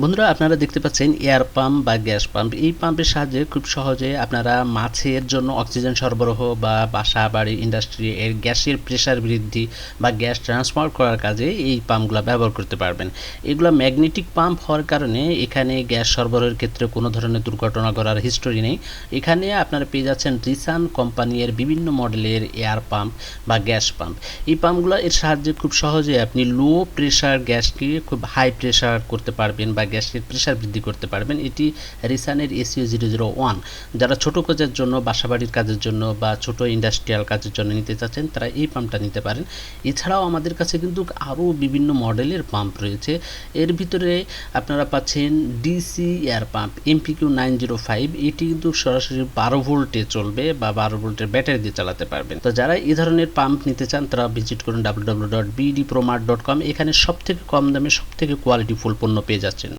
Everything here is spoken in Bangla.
বন্ধুরা, আপনারা দেখতে পাচ্ছেন এয়ার পাম্প বা গ্যাস পাম্প। এই পাম্পের সাহায্যে খুব সহজে আপনারা মাছের জন্য অক্সিজেন সরবরাহ বা বাসা বাড়ি ইন্ডাস্ট্রি এর গ্যাসের প্রেশার বৃদ্ধি বা গ্যাস ট্রান্সফার করার কাজে এই পাম্পগুলো ব্যবহার করতে পারবেন। এগুলো ম্যাগনেটিক পাম্প হওয়ার কারণে এখানে গ্যাস সরবরাহের ক্ষেত্রে কোনো ধরনের দুর্ঘটনা করার হিস্টোরি নেই। এখানে আপনারা পেয়ে যাচ্ছেন রিসান কোম্পানির বিভিন্ন মডেলের এয়ার পাম্প বা গ্যাস পাম্প। এই পাম্পগুলো এর সাহায্যে খুব সহজে আপনি লো প্রেশার গ্যাসকে খুব হাই প্রেশার করতে পারবেন বা গ্যাসের প্রেশার বৃদ্ধি করতে পারবেন। এটি রিসানের এসিও জিরো জিরো ওয়ান। যারা ছোটো কাজের জন্য, বাসাবাড়ির কাজের জন্য বা ছোট ইন্ডাস্ট্রিয়াল কাজের জন্য নিতে চাচ্ছেন, তারা এই পাম্পটা নিতে পারেন। এছাড়াও আমাদের কাছে কিন্তু আরও বিভিন্ন মডেলের পাম্প রয়েছে। এর ভিতরে আপনারা পাচ্ছেন DC air pump, MPQ nine zero five. এটি কিন্তু সরাসরি বারো ভোল্টে চলবে বা বারো ভোল্টের ব্যাটারি দিয়ে চালাতে পারবেন। তো যারা এই ধরনের পাম্প নিতে চান, তারা ভিজিট করুন W dot BD promart dot com এখানে সব থেকে কম দামে সব থেকে কোয়ালিটিফুল পণ্য পেয়ে যাচ্ছেন।